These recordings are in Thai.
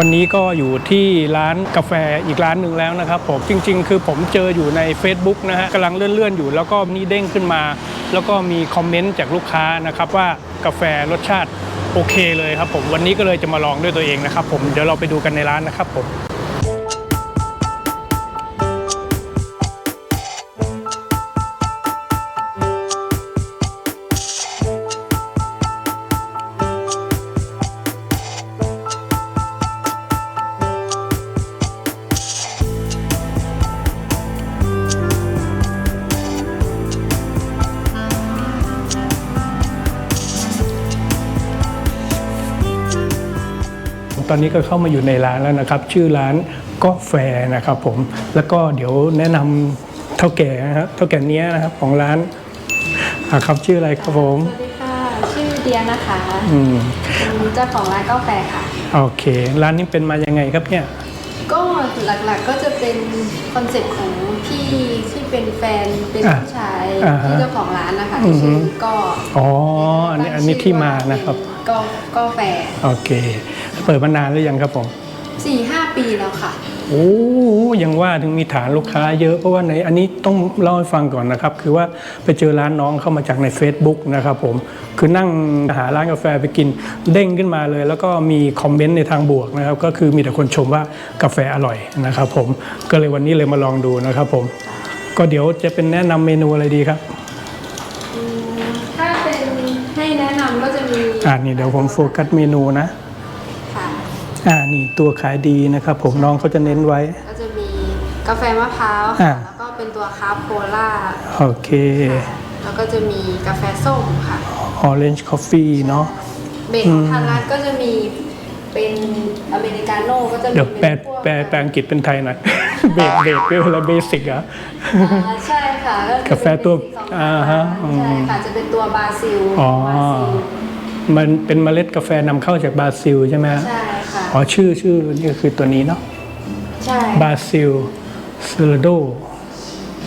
วันนี้ก็อยู่ที่ร้านกาแฟอีกร้านหนึ่งแล้วนะครับผมจริง ๆ คือผมเจออยู่ใน Facebook นะฮะกำลังเลื่อนๆอยู่แล้วก็นี่เด้งขึ้นมา แล้วก็มีคอมเมนต์จากลูกค้านะครับว่ากาแฟรสชาติโอเคเลยครับผมวันนี้ก็เลยจะมาลองด้วยตัวเองนะครับผมเดี๋ยวเราไปดูกันในร้านนะครับผม ตอนนี้ก็เข้ามาอยู่ในร้านแล้วนะครับ ชื่อร้านก็แฟนะครับผมแล้วก็เดี๋ยวแนะนำเท่าแก่นะครับเท่าแก่เนี้ยนะครับของร้านอ่าครับชื่ออะไรครับผม สวัสดีค่ะ ชื่อเดียนะคะอืมเป็นเจ้าของร้านกาแฟค่ะ โอเค ร้านนี้เป็นมายังไงครับเนี่ย ก็หลักๆก็จะเป็นคอนเซ็ปต์ของพี่ที่เป็นแฟนเป็นอะผู้ชายอ่าฮะที่เจ้าของร้านนะคะอือฮึ ชื่อก็อ๋ออันนี้อันนี้ที่มานะครับ ก็ก็แฟ โอเค เปิดมานานหรือยังครับผมสี่ห้าปีแล้วค่ะ โอ้ยังว่าถึงมีฐานลูกค้าเยอะเพราะว่าในอันนี้ต้องเล่าให้ฟังก่อนนะครับ คือว่าไปเจอร้านน้องเข้ามาจากใน Facebook นะครับผมคือนั่งหาร้านกาแฟไปกินเด้งขึ้นมาเลย แล้วก็มีคอมเมนต์ในทางบวกนะครับ ก็คือมีแต่คนชมว่ากาแฟอร่อยนะครับผมก็เลยวันนี้เลยมาลองดูนะครับผม ก็เดี๋ยวจะเป็นแนะนำเมนูอะไรดีครับอืมถ้าเป็นให้แนะนำก็จะมีอ่านี่เดี๋ยวผมโฟกัสเมนูนะค่ะ อ่านี่ตัวขายดีนะครับ ผมน้องเขาจะเน้นไว้ ก็จะมีกาแฟมะพร้าวอ่า ค่ะแล้วก็เป็นตัวคาโพล่าโอเค แล้วก็จะมีกาแฟส้มค่ะ Orange Coffee เนาะ เบสของทางร้านก็จะมีเป็นอเมริกาโน่ก็จะมีเดี๋ยวแปลเป็นพวกแปลแปลอังกฤษเป็นไทยหน่อย เบสเบสคืออะไรเบสิกเหรออ่าใช่ค่ะก็จะกาแฟตัวเป็นสีของอ่าฮะอืมใช่ค่ะจะเป็นตัวบราซิลอ๋อ บราซิล มันเป็นเมล็ดกาแฟนำเข้าจากบราซิลใช่ไหมฮะใช่ค่ะ อ๋อชื่อชื่อนี่ก็คือตัวนี้เนาะใช่บราซิลเซโลโด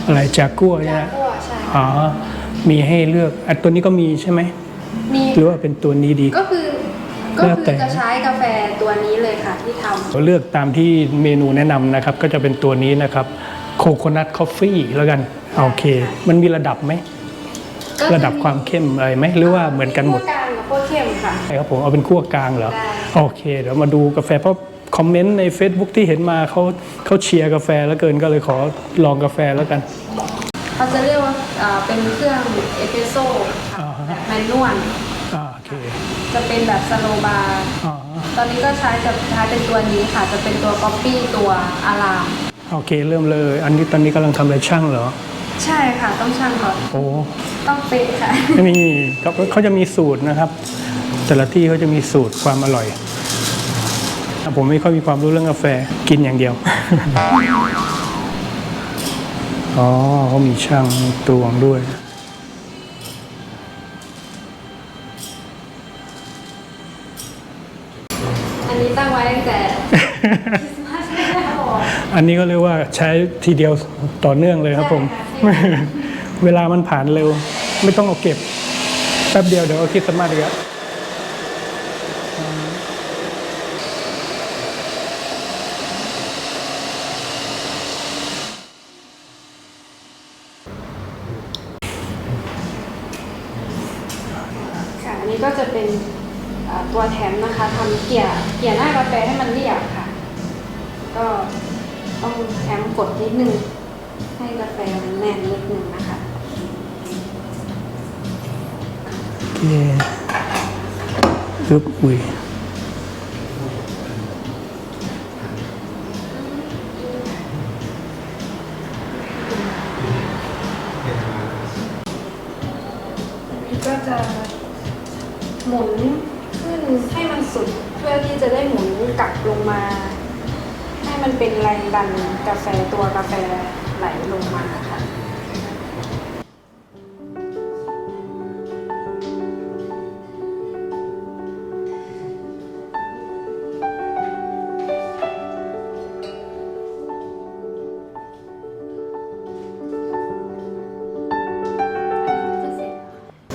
อะไรจากัวใช่ไหมจากัวใช่อ๋อ มีให้เลือกอันตัวนี้ก็มีใช่ไหม มีหรือว่าเป็นตัวนี้ดี ก็คือก็แล้วคืแต่อจะใช้กาแฟตัวนี้เลยค่ะที่ทำเราเลือกตามที่เมนูแนะนำนะครับ ก็จะเป็นตัวนี้นะครับโคโคนัทคอฟฟี่แล้วกัน โอเค มันมีระดับไหมก็จ ระดับความเข้มอะไรไหมหรือว่าเหมือนกันหมดขั้วกลางกับขั้วเข้มค่ะใช่ครับผมเอาเป็นขั้วกลางเหรอได้โอเคเดี๋ยวมาดูกาแฟเพราะคอมเมนต์ใน Facebook ที่เห็นมาเขาเขาเชียร์กาแฟแล้วเกินก็เลยขอลองกาแฟแล้วกันเขาจะเรียกว่าอ่าเป็นเครื่องเอสเปรสโซ่ค่ะอ่าฮะแบบแมนนวลอ่าโอเคจะเป็นแบบสโลบาร์อ๋อตอนนี้ก็ใช้จะใช้เป็นตัวนี้ค่ะ จะเป็นตัวก๊อปปี้ตัวอารามโอเค เริ่มเลย อันนี้ตอนนี้กำลังทำอะไรช่างเหรอ ใช่ค่ะต้องช่างก่อนโอ้ต้องเป๊ะค่ะ นี่เขาเขาจะมีสูตรนะครับ แต่ละที่เขาจะมีสูตรความอร่อย ผมไม่ค่อยมีความรู้เรื่องกาแฟกินอย่างเดียว อ๋อเขามีช่างมีตวงด้วยอันนี้ตั้งไว้ตั้งแต่คริสต์มาสแล้วอันนี้ก็เรียกว่าใช้ทีเดียวต่อเนื่องเลยครับผม ใช่ค่ะ เวลามันผ่านเร็ว ไม่ต้องเอาเก็บ แป๊บเดียวเดี๋ยวเอาคิดสมาสอีกแล้วค่ะอันนี้ก็จะเป็นตัวแถมนะคะทำเกี่ยเกี่ยหน้ากาแฟให้มันเรียบค่ะ ก็ต้องแถมกดนิดนึง ให้กาแฟมันแน่นนิดนึงนะคะโอเคปึ๊บอุ้ยก็จะหมุนขึ้นให้มันสุดเพื่อที่จะได้หมุนกลับลงมาให้ มันเป็นแรงดันกาแฟตัวกาแฟไหลลงมาค่ะ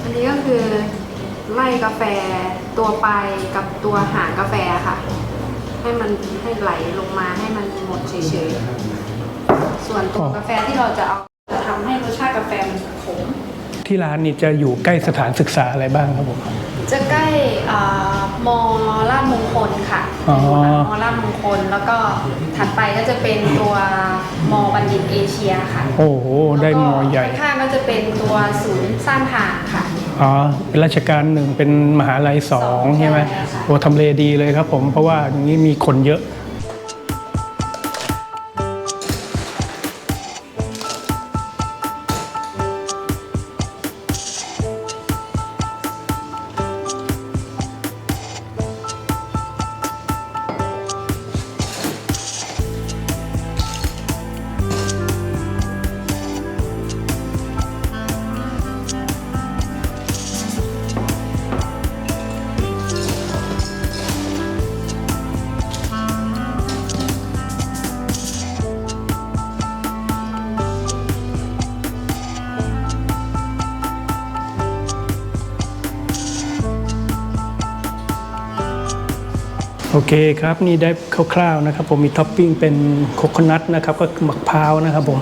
อันนี้ก็คือไล่กาแฟตัวปลายกับตัวหางกาแฟค่ะ ใให้มันให้ไหลลงมาให้มันหมดเฉยๆ ส่วนตัวกาแฟที่เราจะเอาจะทำให้รสชาติกาแฟมันขม ที่ร้านนี่จะอยู่ใกล้สถานศึกษาอะไรบ้างครับผม จะใกล้อ่ามอลาดมงคลค่ะอ๋อ มอลาดมงคลแล้วก็ถัดไปก็จะเป็นตัวมอบัณฑิตเอเชียค่ะโอ้โห ได้มอใหญ่ แล้วก็ข้างๆก็จะเป็นตัวศูนย์สร้างทางค่ะ อ๋อเป็นราชการหนึ่งเป็นมหาลัยสองใช่ไหมโอ้ทำเลดีเลยครับผมเพราะว่าอย่างนี้มีคนเยอะ โอเคครับ นี่ได้คร่าวๆนะครับ ผมมีท็อปปิ้งเป็นโคโคนัทนะครับ ก็มะพร้าวนะครับผม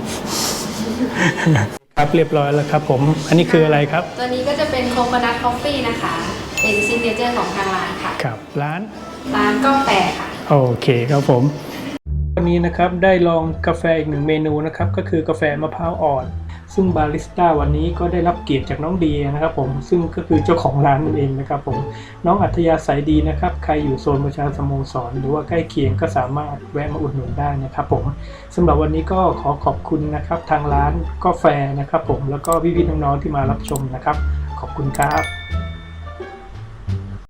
ครับเรียบร้อยแล้วครับ ผม อันนี้คืออะไรครับ ตัวนี้ก็จะเป็นโคโคนัทคอฟฟี่นะคะ เป็นซิกเนเจอร์ของทางร้านค่ะ ครับ ร้าน ร้านก็แฟค่ะ โอเคครับผม วันนี้นะครับได้ลองกาแฟอีกหนึ่งเมนูนะครับ ก็คือกาแฟมะพร้าวอ่อน ซึ่งบาริสต้าวันนี้ก็ได้รับเกียรติจากน้องดีนะครับผมซึ่งก็คือเจ้าของร้านนั่นเองนะครับผมน้องอัธยาศัยดีนะครับ ใครอยู่โซนประชาสโมสร หรือว่าใกล้เคียงก็สามารถแวะมาอุดหนุนได้นะครับผมสำหรับวันนี้ก็ขอขอบคุณนะครับ ทางร้านกาแฟนะครับผมแล้วก็พี่ๆน้องๆที่มารับชมนะครับ ขอบคุณครับ